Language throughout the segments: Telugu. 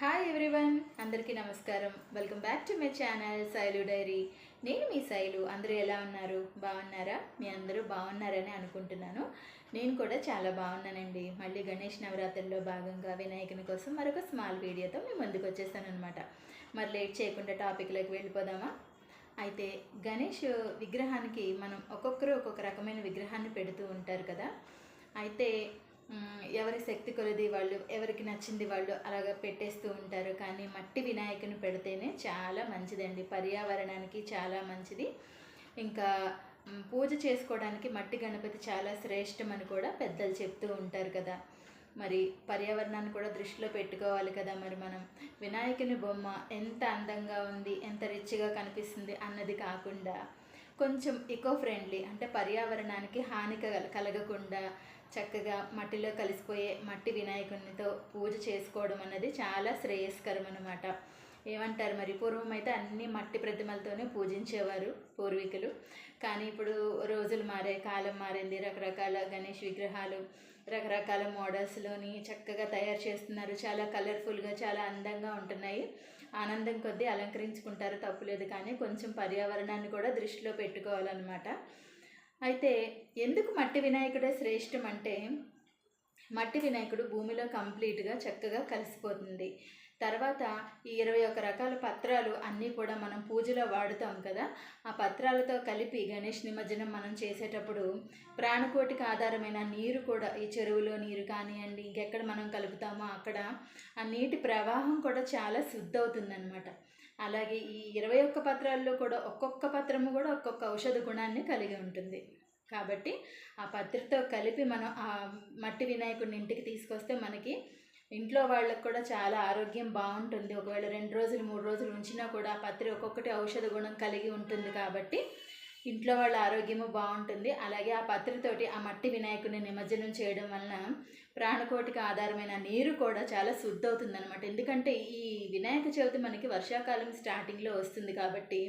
హాయ్ ఎవ్రీవన్ అందరికీ నమస్కారం. Welcome back to my channel Shailu diary నేను మీ శైలు అందరూ ఎలా ఉన్నారు? బాగున్నారా? మీ అందరూ బాగున్నారని అనుకుంటున్నాను. నేను కూడా చాలా బాగున్నానండి. మళ్ళీ గణేష్ నవరాత్రుల్లో భాగంగా వినాయకుని కోసం మరొక స్మాల్ వీడియోతో మేము ముందుకు వచ్చేసాను అనమాట మరి లేట్ చేయకుండా టాపిక్లోకి వెళ్ళిపోదామా? అయితే గణేష్ విగ్రహానికి మనం ఒక్కొక్కరు ఒక్కొక్క రకమైన విగ్రహాన్ని పెడుతూ ఉంటారు కదా. అయితే ఎవరి శక్తి కొలది వాళ్ళు ఎవరికి నచ్చింది వాళ్ళు అలాగ పెట్టేస్తూ ఉంటారు. కానీ మట్టి వినాయకుని పెడితేనే చాలా మంచిదండి. పర్యావరణానికి చాలా మంచిది. ఇంకా పూజ చేసుకోవడానికి మట్టి గణపతి చాలా శ్రేష్టం అని కూడా పెద్దలు చెప్తూ ఉంటారు కదా. మరి పర్యావరణాన్ని కూడా దృష్టిలో పెట్టుకోవాలి కదా మరి మనం. వినాయకుని బొమ్మ ఎంత అందంగా ఉంది ఎంత రిచ్గా కనిపిస్తుంది అన్నది కాకుండా కొంచెం ఇకో ఫ్రెండ్లీ అంటే పర్యావరణానికి హాని కల- కలగకుండా చక్కగా మట్టిలో కలిసిపోయే మట్టి వినాయకునితో పూజ చేసుకోవడం అన్నది చాలా శ్రేయస్కరం అనమాట ఏమంటారు మరి? పూర్వం అయితే అన్ని మట్టి ప్రతిమలతోనే పూజించేవారు పూర్వీకులు. కానీ ఇప్పుడు రోజులు మారే కాలం మారింది. రకరకాల గణేష్ విగ్రహాలు రకరకాల మోడల్స్లోని చక్కగా తయారు చేస్తున్నారు. చాలా కలర్ఫుల్గా చాలా అందంగా ఉంటున్నాయి. ఆనందం కొద్దీ అలంకరించుకుంటారు తప్పులేదు. కానీ కొంచెం పర్యావరణాన్ని కూడా దృష్టిలో పెట్టుకోవాలన్నమాట. అయితే ఎందుకు మట్టి వినాయకుడే శ్రేష్టం అంటే మట్టి వినాయకుడు భూమిలో కంప్లీట్గా చక్కగా కలిసిపోతుంది. తర్వాత ఈ ఇరవై ఒక రకాల పత్రాలు అన్నీ కూడా మనం పూజలో వాడుతాం కదా. ఆ పత్రాలతో కలిపి గణేష్ నిమజ్జనం మనం చేసేటప్పుడు ప్రాణకోటికి ఆధారమైన నీరు కూడా ఈ చెరువులో నీరు కానివ్వండి ఇంకెక్కడ మనం కలుపుతామో అక్కడ ఆ నీటి ప్రవాహం కూడా చాలా శుద్ధి అవుతుందన్నమాట అలాగే ఈ ఇరవై ఒక్క పత్రాల్లో కూడా ఒక్కొక్క పత్రము కూడా ఒక్కొక్క ఔషధ గుణాన్ని కలిగి ఉంటుంది. కాబట్టి ఆ పత్రితో కలిపి మనం ఆ మట్టి వినాయకుడిని ఇంటికి తీసుకొస్తే మనకి ఇంట్లో వాళ్ళకు కూడా చాలా ఆరోగ్యం బాగుంటుంది. ఒకవేళ రెండు రోజులు మూడు రోజులు ఉంచినా కూడా పత్రి ఒక్కొక్కటి ఔషధ గుణం కలిగి ఉంటుంది కాబట్టి ఇంట్లో వాళ్ళ ఆరోగ్యము బాగుంటుంది. అలాగే ఆ పత్రితోటి ఆ మట్టి వినాయకుడిని నిమజ్జనం చేయడం వలన ప్రాణకోటికి ఆధారమైన నీరు కూడా చాలా శుద్ధి అవుతుంది అనమాట ఎందుకంటే ఈ వినాయక చవితి మనకి వర్షాకాలం స్టార్టింగ్లో వస్తుంది కాబట్టి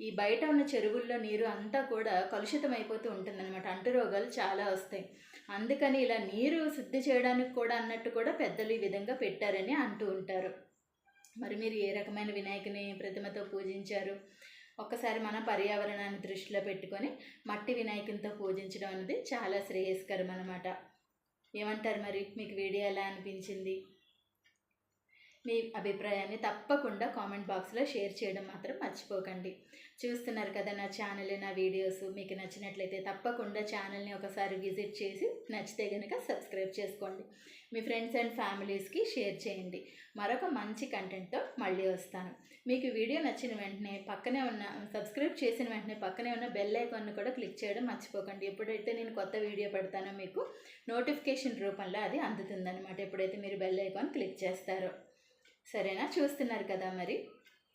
ఈ బయట ఉన్న చెరువుల్లో నీరు అంతా కూడా కలుషితం అయిపోతూ ఉంటుందన్నమాట. అంటు రోగాలు చాలా వస్తాయి. అందుకని ఇలా నీరు శుద్ధి చేయడానికి కూడా అన్నట్టు కూడా పెద్దలు ఈ విధంగా పెట్టారని అంటూ ఉంటారు. మరి మీరు ఏ రకమైన వినాయకుని ప్రతిమతో పూజించారు? ఒక్కసారి మన పర్యావరణాన్ని దృష్టిలో పెట్టుకొని మట్టి వినాయకునితో పూజించడం అనేది చాలా శ్రేయస్కరం అనమాట ఏమంటారు మరి? మీకు వీడియో ఎలా అనిపించింది? మీ అభిప్రాయాన్ని తప్పకుండా కామెంట్ బాక్స్లో షేర్ చేయడం మాత్రం మర్చిపోకండి. చూస్తున్నారు కదా నా ఛానల్ నా వీడియోస్. మీకు నచ్చినట్లయితే తప్పకుండా ఛానల్ని ఒకసారి విజిట్ చేసి నచ్చితే కనుక సబ్స్క్రైబ్ చేసుకోండి. మీ ఫ్రెండ్స్ అండ్ ఫ్యామిలీస్కి షేర్ చేయండి. మరొక మంచి కంటెంట్తో మళ్ళీ వస్తాను. మీకు వీడియో నచ్చిన వెంటనే పక్కనే ఉన్న సబ్స్క్రైబ్ చేసిన వెంటనే పక్కనే ఉన్న బెల్ ఐకాన్ను కూడా క్లిక్ చేయడం మర్చిపోకండి. ఎప్పుడైతే నేను కొత్త వీడియో పెడతానో మీకు నోటిఫికేషన్ రూపంలో అది అందుతుందన్నమాట. ఎప్పుడైతే మీరు బెల్ ఐకాన్ క్లిక్ చేస్తారో. సరేనా? చూస్తున్నారు కదా మరి?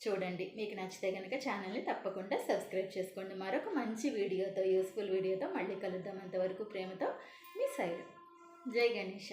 చూడండి మీకు నచ్చితే కనుక ఛానల్ని తప్పకుండా సబ్స్క్రైబ్ చేసుకోండి. మరొక మంచి వీడియోతో యూస్ఫుల్ వీడియోతో మళ్ళీ కలుద్దాం అంతవరకు ప్రేమతో మీ సైడ్ జై గణేష.